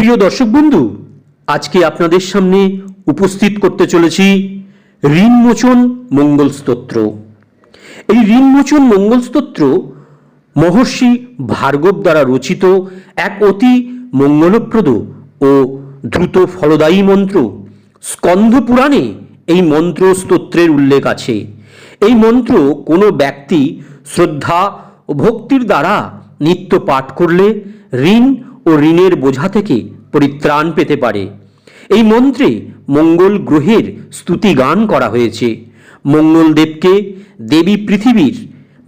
প্রিয় দর্শক বন্ধু, আজকে আপনাদের সামনে উপস্থিত করতে চলেছি ঋণমোচন মঙ্গল স্তোত্র। এই ঋণমোচন মঙ্গল স্তোত্র মহর্ষি ভার্গব দ্বারা রচিত এক অতি মঙ্গলপ্রদ ও দ্রুত ফলদায়ী মন্ত্র। স্কন্ধ পুরাণে এই মন্ত্র স্তোত্রের উল্লেখ আছে। এই মন্ত্র কোনো ব্যক্তি শ্রদ্ধা ও ভক্তির দ্বারা নিত্য পাঠ করলে ঋণ ও ঋণের বোঝা থেকে পরিত্রাণ পেতে পারে। এই মন্ত্রে মঙ্গল গ্রহের স্তুতি গান করা হয়েছে। মঙ্গলদেবকে দেবী পৃথিবীর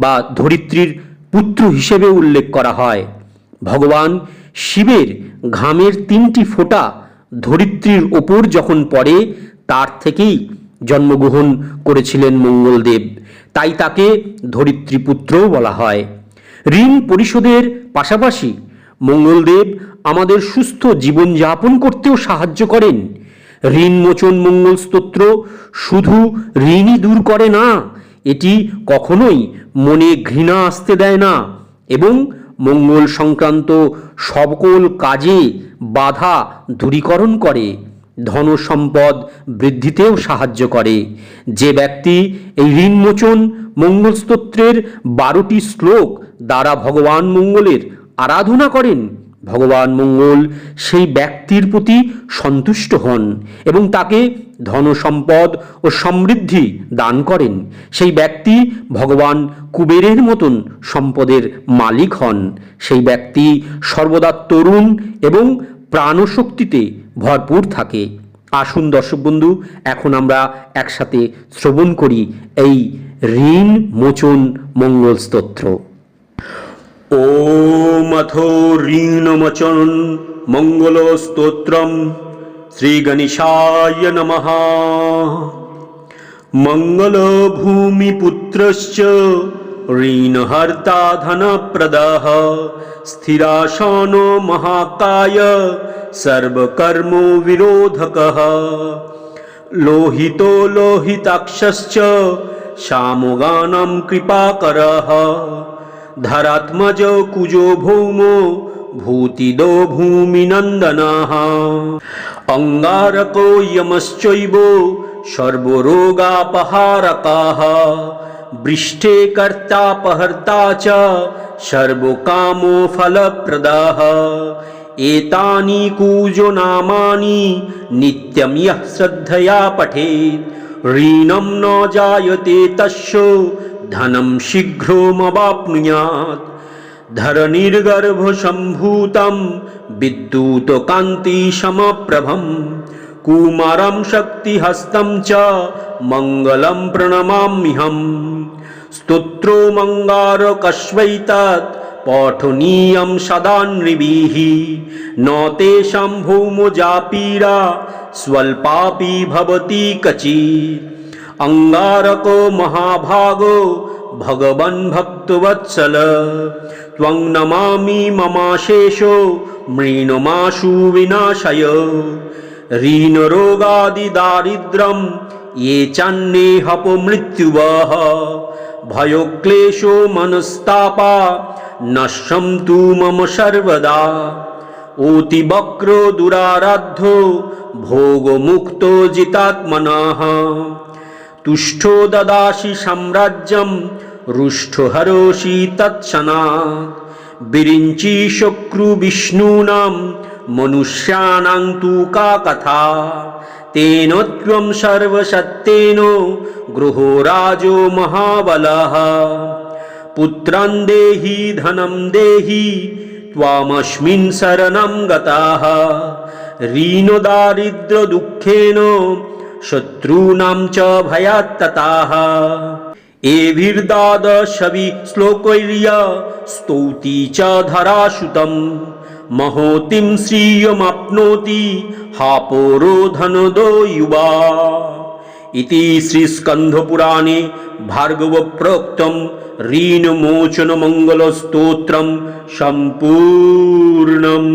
বা ধরিত্রীর পুত্র হিসেবে উল্লেখ করা হয়। ভগবান শিবের ঘামের তিনটি ফোঁটা ধরিত্রীর ওপর যখন পড়ে, তার থেকেই জন্মগ্রহণ করেছিলেন মঙ্গলদেব তাই তাকে ধরিত্রীপুত্রও বলা হয়। ঋণ পরিশোধের পাশাপাশি মঙ্গলদেব আমাদের সুস্থ জীবনযাপন করতেও সাহায্য করেন। ঋণ মোচন মঙ্গল স্তোত্র শুধু ঋণই দূর করে না, এটি কখনোই মনে ঘৃণা আসতে দেয় না এবং মঙ্গল সংক্রান্ত সকল কাজে বাধা দূরীকরণ করে, ধন সম্পদ বৃদ্ধিতেও সাহায্য করে। যে ব্যক্তি এই ঋণমোচন মঙ্গল স্তোত্রের বারোটি শ্লোক দ্বারা ভগবান মঙ্গলের আরাধনা করেন, ভগবান মঙ্গল সেই ব্যক্তির প্রতি সন্তুষ্ট হন এবং তাকে ধন সম্পদ ও সমৃদ্ধি দান করেন। সেই ব্যক্তি ভগবান কুবেরের মতন সম্পদের মালিক হন। সেই ব্যক্তি সর্বদা তরুণ এবং প্রাণশক্তিতে ভরপুর থাকে। আসুন দর্শক বন্ধু, এখন আমরা একসাথে শ্রবণ করি এই ঋণ মোচন মঙ্গল স্তোত্র। ওমথো ঋণমচন মঙ্গল স্তোত্রম শ্রীগণেশায় নমঃ। মঙ্গল ভূমিপুত্রশ্চ ঋণহর্তা ধনপ্রদः স্থিরাসনো মহাকায় সর্বকর্মো বিরোধকः। লোহিতো লোহিতাক্ষশ্চ শ্যামগাनं কৃপাকরः। ধরাত্মজ কুজো ভৌম, ভূতিদো ভূমিনন্দনাহ অঙ্গারকো ইয়মশ্চৈব, সর্বরোগাপহারকাহ। বৃষ্টে কর্তাপহর্তা চ, সর্বকামো ফলপ্রদাহ। এতানি কূজো নামানি, নিত্যম ইহ শ্রদ্ধয়া পঠেত। ঋণম ন জায়তে তস্য ধনম শীঘ্রমবাপ্নুয়াত ধরণীর্গর্ভসম্ভূতম বিদ্যুত কান্তি সমপ্রভম কুমারম শক্তিহস্তম চ মঙ্গলম প্রণমাম্যহম স্তোত্রো মঙ্গারকস্বৈতৎ পঠনীয়ম সদা নৃবিহ ন তেষাম ভৌমজাপীরা স্বল্পাপি ভবতি কচিত অঙ্গারকো মহাভাগো ভগবন ভক্তবৎসল ত্বং নমামি মমাশেষো মৃণমাশু বিনাশয় ঋণরোগাদিদারিদ্রম ये চান্নে হপ মৃত্যুবহ ভয়ক্লেশো মনস্তাপা নশ্যম তু মম সর্বদা অতিবক্র দুরারাধ্য ভোগমুক্ত জিতাত্মনা তুষ্ঠো দদাসি সাম্রাজ্যম রুষ্ঠহরোষি তৎসনাথ বিরিঞ্চি শক্রু বিষ্ণূনাম মনুষ্যানাং তু কা কথা। তেন ত্বম সর্বসত্যেন গৃহ রাজো মহাবলঃ। পুত্রং দেহি, ধনম দেহি, ত্বামস্মিন শরণম গতাঃ। ঋণ দারিদ্র দুঃখেন শত্রূণাম চ ভয়াত্ততাহ এভির্দাদশবি শ্লোকৈর্য, স্তৌতি চ ধরাসুতম। মহোতিম শ্রিয়মাপ্নোতি হাপোরো ধনদো ইউবা। ইতি শ্রীস্কন্ধপুরাণে ভার্গবপ্রোক্তম, ঋণমোচনমঙ্গলস্তোত্রম সম্পূর্ণম।